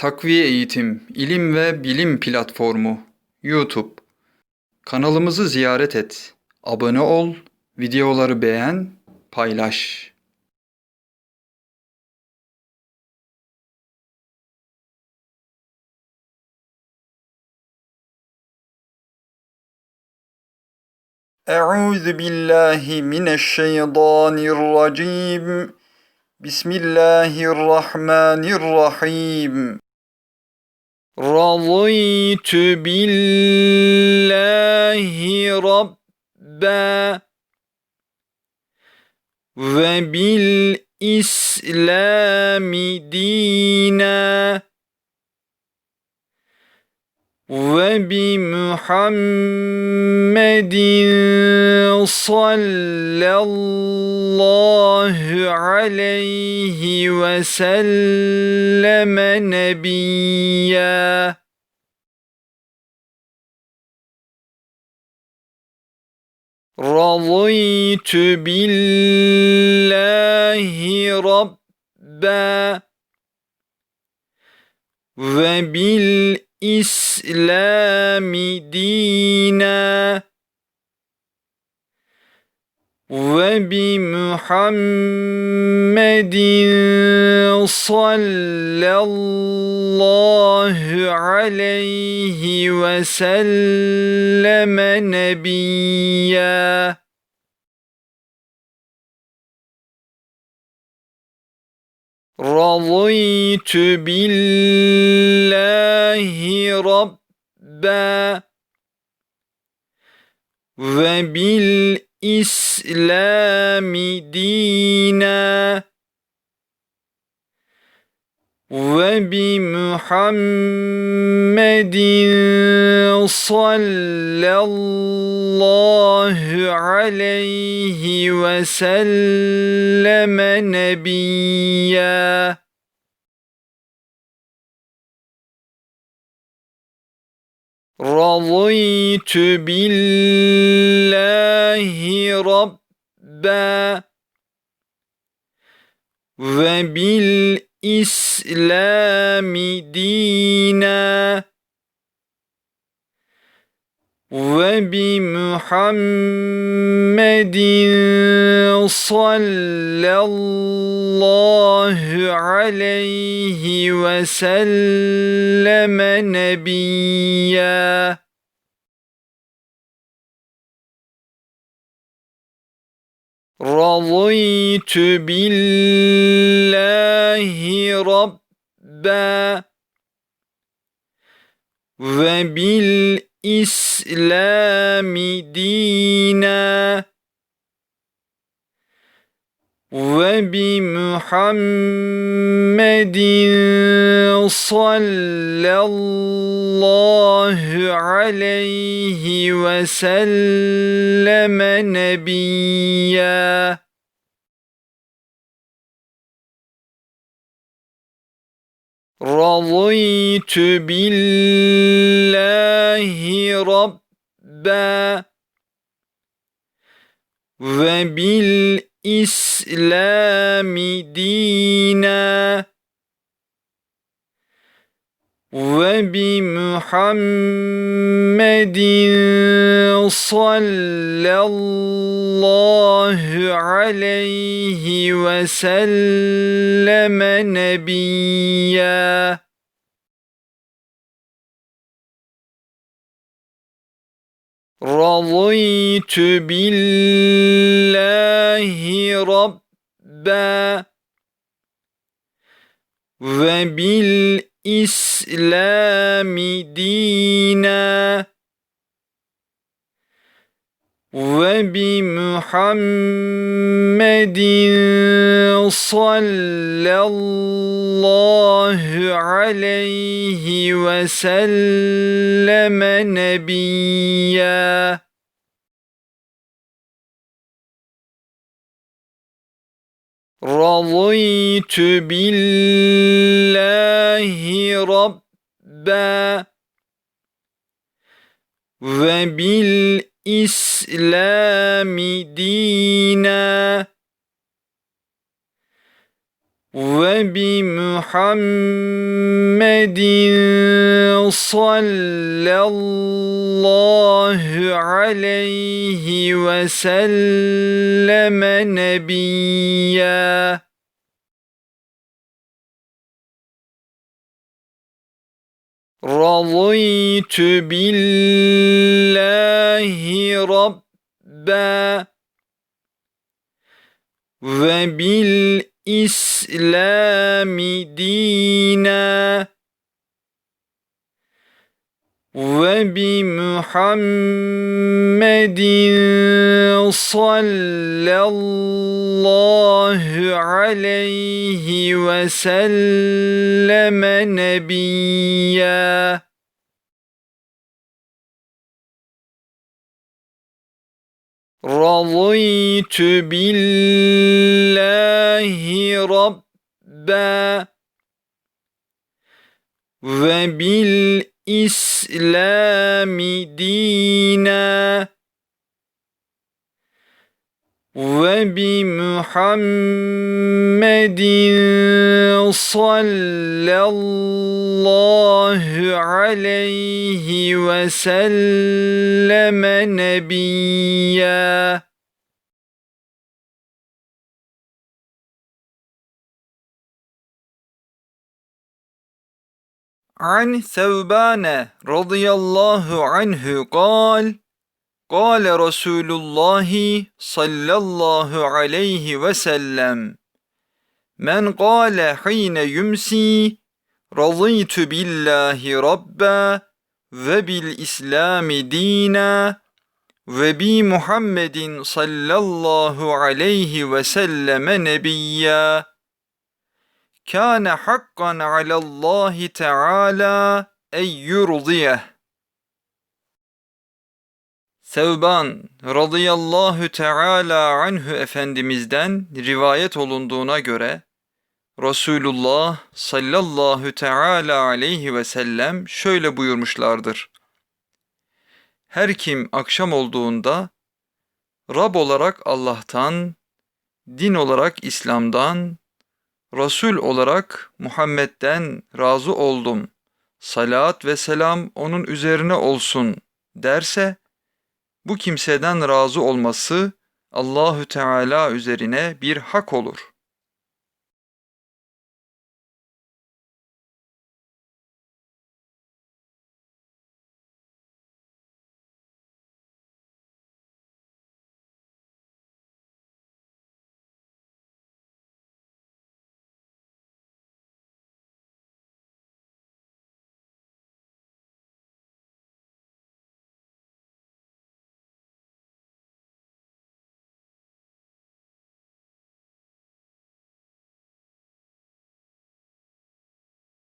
Takviye Eğitim, İlim ve Bilim Platformu YouTube. Kanalımızı ziyaret et. Abone ol, videoları beğen, paylaş. أعوذ بالله من الشيطان الرجيم بسم الله الرحمن الرحيم رضيت بالله ربا وبالإسلام دينا. وبمحمد صلى الله عليه وسلم نبيا. رضيت بالله ربا وبالإسلام دينا وبمحمد صلى الله عليه وسلم نبيا. رضيت بالله ربا وبالإسلام دينا وبمحمد صلى الله عليه وسلم نبيا. رضيت بالله ربا وبالإسلام دينا وبمحمد صلى الله عليه وسلم نبيا. رضيت بالله ربا. وبالإسلام دينا. وبمحمد صلى الله عليه وسلم نبيا. رضيت بالله ربا وبالإسلام دينا وبمحمد صلى الله عليه وسلم نبيا. رضيت بالله ربا وبالإسلام دينا وبمحمد صلى الله عليه وسلم نبيا. رضيت بالله ربا. وبالإسلام دينا. وبمحمد صلى الله عليه وسلم نبيا. رضيت بالله ربا وبالإسلام دينا وبمحمد صلى الله عليه وسلم نبيا. رضيت بالله ربا وبالإسلام دينا وبمحمد صلى الله عليه وسلم نبيا. عن ثوبان رضي الله عنه قال قال رسول الله صلى الله عليه وسلم من قال حين يمسي رضيت بالله ربا وبالإسلام دينا وبمحمد صلى الله عليه وسلم نبيا kâne hakkan alallâhi teâlâ eyyurziyeh. Sevban radıyallahu teala anhu efendimizden rivayet olunduğuna göre Resulullah sallallahu teala aleyhi ve sellem şöyle buyurmuşlardır. Her kim akşam olduğunda Rab olarak Allah'tan, din olarak İslam'dan, Resul olarak Muhammed'den razı oldum. Salat ve selam onun üzerine olsun derse bu kimseden razı olması Allahü Teala üzerine bir hak olur.